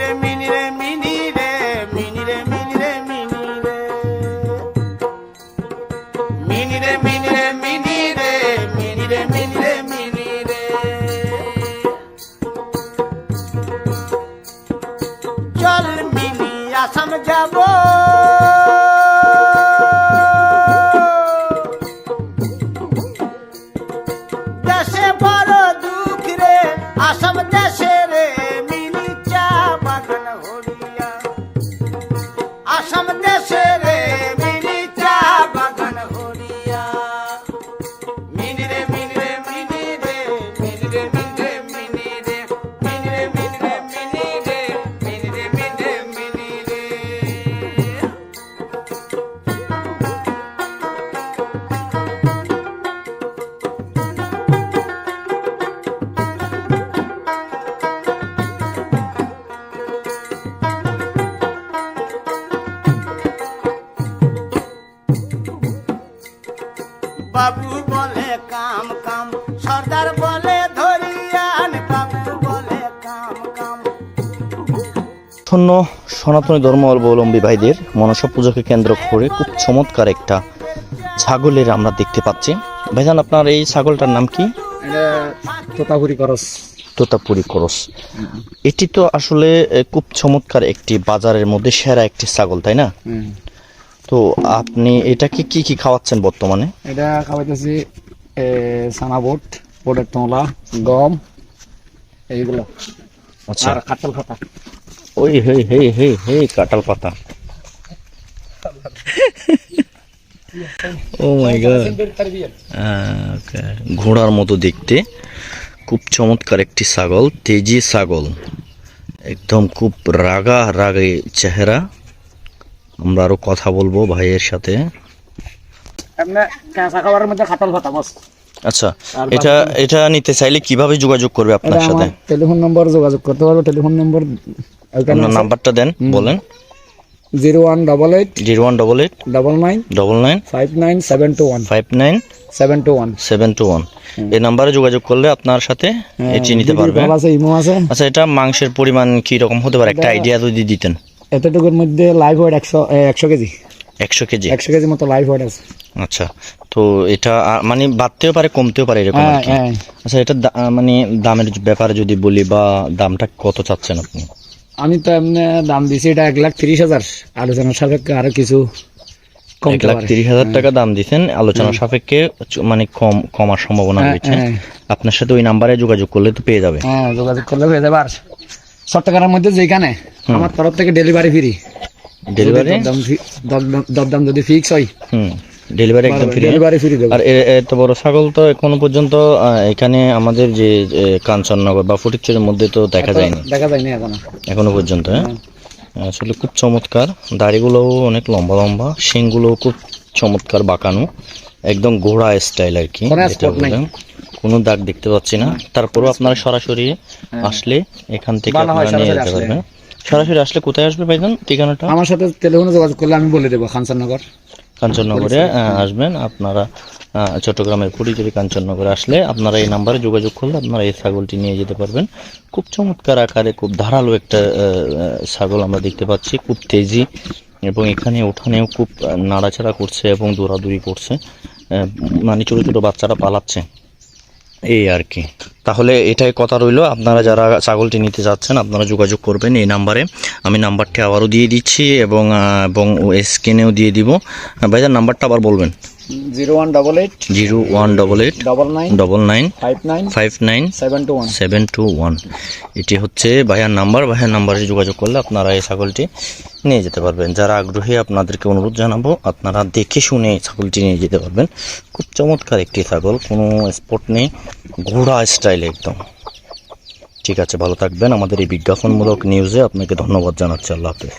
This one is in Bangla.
রে মিনি রে মিনি রে মিনি রে মিনি রে মিনি রে মিনি রে মিনি রে মিনি রে মিনি রে মিনি রে মিনি রে চল মিনি আসাম যাব বাবু বলে কাম কাম সর্দার বলে ধরিয়ান বাবু বলে কাম কাম। আসন্ন সনাতনী ধর্ম অবলম্বী ভাইদের মনসা পুজোকে কেন্দ্র করে খুব চমৎকার একটা ছাগলের আমরা দেখতে পাচ্ছি। ভাইজান আপনার এই ছাগলটার নাম কি? তোতাপুরি করস। তোতাপুরি করস। এটি তো আসলে খুব চমৎকার একটি বাজারের মধ্যে সেরা একটি ছাগল তাই না? তো আপনি এটাকে কি কি খাওয়াচ্ছেন বর্তমানে? এটা খাওয়াইতেছি সানা বোট বোটের তোলা গম এইগুলো। আচ্ছা। আর কাঁঠাল খাতা ওই হে হে হে হে কাঁঠাল পাতা। ও মাই গড ঘোড়ার মতো দেখতে। খুব চমৎকার একটি ছাগল তেজি ছাগল। একদম খুব রাগা রাগে চেহারা। আমরা আরও কথা বলব ভাইয়ের সাথে। আচ্ছা এটা এটা নিতে চাইলে কীভাবে যোগাযোগ করবে আপনার সাথে? টেলিফোন নম্বর যোগাযোগ করতে পারব। টেলিফোন নম্বর আপনার নাম্বারটা দেন বলেন। Zero one double eight zero one double eight double nine double nine five nine seven two one. Five nine seven two one. Seven two one. এই নাম্বারে যোগাযোগ করলে আপনার সাথে এটি নিতে পারবে। আচ্ছা এটা মাংসের পরিমাণ কি রকম হতে পারে? একটা আইডিয়া যদি দিতেন। এতটুকুর মধ্যে লাইভ ওয়েট একশো একশো কেজি। একশো কেজি? একশো কেজি মতো লাইভ ওয়েট আছে। আচ্ছা তো এটা মানে বাড়তেও পারে কমতেও পারে এরকম হ্যাঁ হ্যাঁ। আচ্ছা এটা মানে দামের ব্যাপারে যদি বলি বা দামটা কত চাচ্ছেন আপনি? আমি তো এমনি দাম দিছি এটা এক লাখ তিরিশ হাজার। আলোচনার সাপেক্ষে আরও কিছু এক লাখ তিরিশ হাজার টাকা দাম দিচ্ছেন আলোচনা সাপেক্ষে মানে কম কমার সম্ভাবনা হ্যাঁ, রয়েছে। হ্যাঁ। আপনার সাথে ওই নাম্বারে যোগাযোগ করলে তো পেয়ে যাবে। হ্যাঁ যোগাযোগ করলে হয়ে যাবে আর সত্তকারের মধ্যে যেখানে আমার তরফ থেকে ডেলিভারি ফ্রি ডেলিভারি দরদাম যদি ফিক্স হয়। ডেলিভারি একদম ফ্রি ডেলিভারি ফ্রি আর এত বড় ছাগল তো এখনও পর্যন্ত এখানে আমাদের যে কাঞ্চননগর বা ফটিকচুরের মধ্যে তো দেখা যায়নি। দেখা যায়নি এখনও। এখনও পর্যন্ত হ্যাঁ। আসলে খুব চমৎকার। দাড়িগুলোও অনেক লম্বা লম্বা শিংগুলোও খুব চমৎকার বাঁকানো। একদম ঘোড়া স্টাইল আর কি কোনো দাগ দেখতে পাচ্ছি না। তারপরেও আপনারা সরাসরি আসলে এখান থেকে আপনারা নিয়ে সরাসরি যেতে আসলে। পারবেন। সরাসরি আসলে কোথায় আসবে ভাইজান? ঠিকানাটা? আমার সাথে টেলিফোনে যোগাযোগ করলে আমি বলে দেবো খানসাননগর কাঞ্চননগরে আসবেন। আপনারা চট্টগ্রামের ফুটিচুরি কাঞ্চননগরে আসলে আপনারা এই নাম্বারে যোগাযোগ করলে আপনারা এই ছাগলটি নিয়ে যেতে পারবেন। খুব চমৎকার আকারে খুব ধারালো একটা ছাগল আমরা দেখতে পাচ্ছি। খুব তেজি এবং এখানে ওঠানেও খুব নাড়াচাড়া করছে এবং দৌড়াদৌড়ি করছে। মানে ছোটো ছোটো বাচ্চারা পালাচ্ছে। এই আর কি। তাহলে এটাই কথা রইল। আপনারা যারা ছাগলটি নিতে যাচ্ছেন, আপনারা যোগাযোগ করবেন এই নাম্বারে। আমি নাম্বারটি আবারও দিয়ে দিচ্ছি এবং এবং স্ক্রিনেও দিয়ে দিব। ভাইজার নাম্বারটা আবার বলবেন। Zero one double eight zero one double eight double nine double nine five nine five nine seven two one seven two one এটি হচ্ছে ভাইয়ার নাম্বার। ভাইয়ার নাম্বারে যোগাযোগ করলে আপনারা এই ছাগলটি নিয়ে যেতে পারবেন। যারা আগ্রহী আপনাদেরকে অনুরোধ জানাব আপনারা দেখে শুনে ছাগলটি নিয়ে যেতে পারবেন। খুব চমৎকার একটি ছাগল কোনো স্পট নেই ঘোড়া স্টাইল একদম। ঠিক আছে ভালো থাকবেন। আমাদের এই বিজ্ঞাপনমূলক নিউজে আপনাকে ধন্যবাদ জানাচ্ছি। আল্লাহ হাফেজ।